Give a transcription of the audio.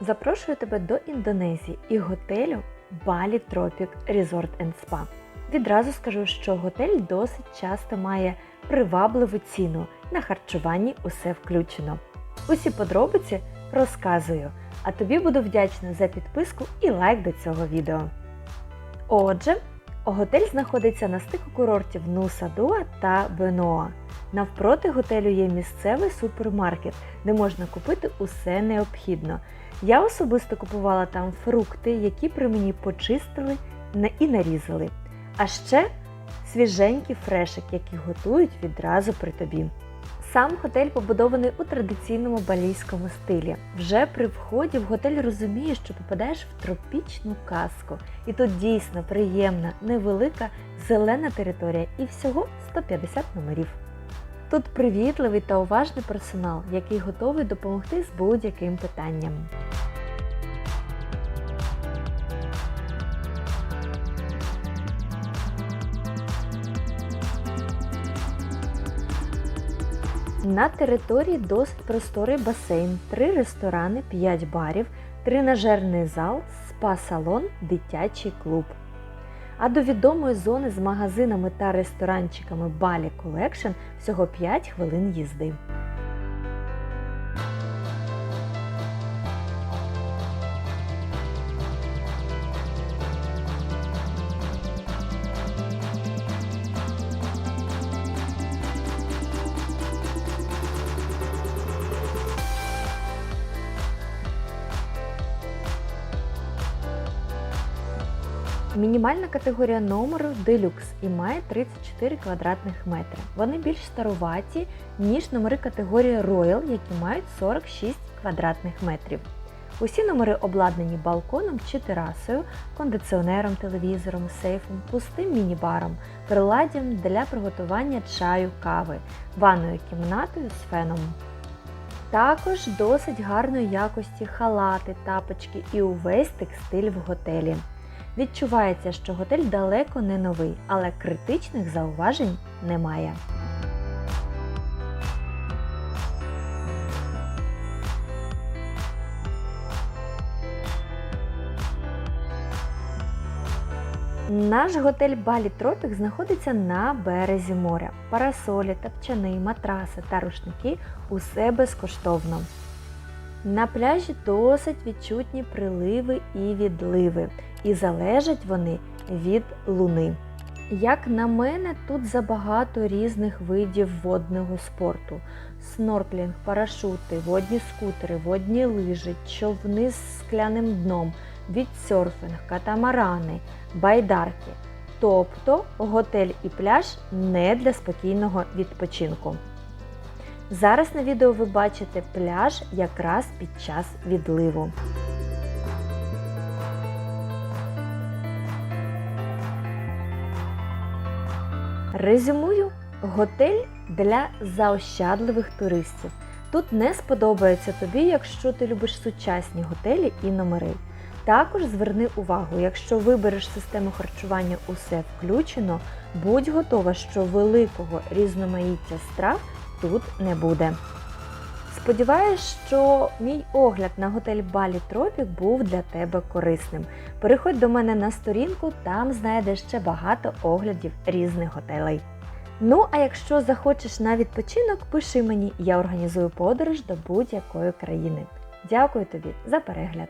Запрошую тебе до Індонезії і готелю Bali Tropic Resort and Spa. Відразу скажу, що готель досить часто має привабливу ціну. На харчуванні усе включено. Усі подробиці розказую, а тобі буду вдячна за підписку і лайк до цього відео. Отже, готель знаходиться на стику курортів Нуса Дуа та Беноа. Навпроти готелю є місцевий супермаркет, де можна купити усе необхідне. Я особисто купувала там фрукти, які при мені почистили і нарізали. А ще свіженький фрешик, який готують відразу при тобі. Сам готель побудований у традиційному балійському стилі. Вже при вході в готель розумієш, що попадаєш в тропічну казку. І тут дійсно приємна, невелика зелена територія і всього 150 номерів. Тут привітливий та уважний персонал, який готовий допомогти з будь-яким питанням. На території досить просторий басейн, три ресторани, 5 барів, тренажерний зал, спа-салон, дитячий клуб. А до відомої зони з магазинами та ресторанчиками Bali Collection всього 5 хвилин їзди. Мінімальна категорія номеру делюкс і має 34 квадратних метри. Вони більш старуваті, ніж номери категорії Royal, які мають 46 квадратних метрів. Усі номери обладнані балконом чи терасою, кондиціонером, телевізором, сейфом, пустим міні-баром, приладдям для приготування чаю, кави, ванною кімнатою з феном. Також досить гарної якості халати, тапочки і увесь текстиль в готелі. Відчувається, що готель далеко не новий, але критичних зауважень немає. Наш готель Балі Тропік знаходиться на березі моря. Парасолі, тапчани, матраси та рушники усе безкоштовно. На пляжі досить відчутні приливи і відливи, і залежать вони від луни. Як на мене, тут забагато різних видів водного спорту: снорклінг, парашути, водні скутери, водні лижі, човни з скляним дном, вітсерфінг, катамарани, байдарки. Тобто готель і пляж не для спокійного відпочинку. Зараз на відео ви бачите пляж якраз під час відливу. Резюмую, готель для заощадливих туристів. Тут не сподобається тобі, якщо ти любиш сучасні готелі і номери. Також зверни увагу, якщо вибереш систему харчування усе включено, будь готова, що великого різноманіття страв тут не буде. Сподіваюсь, що мій огляд на готель Балі Тропік був для тебе корисним. Переходь до мене на сторінку, там знайдеш ще багато оглядів різних готелей. Ну, а якщо захочеш на відпочинок, пиши мені, я організую подорож до будь-якої країни. Дякую тобі за перегляд!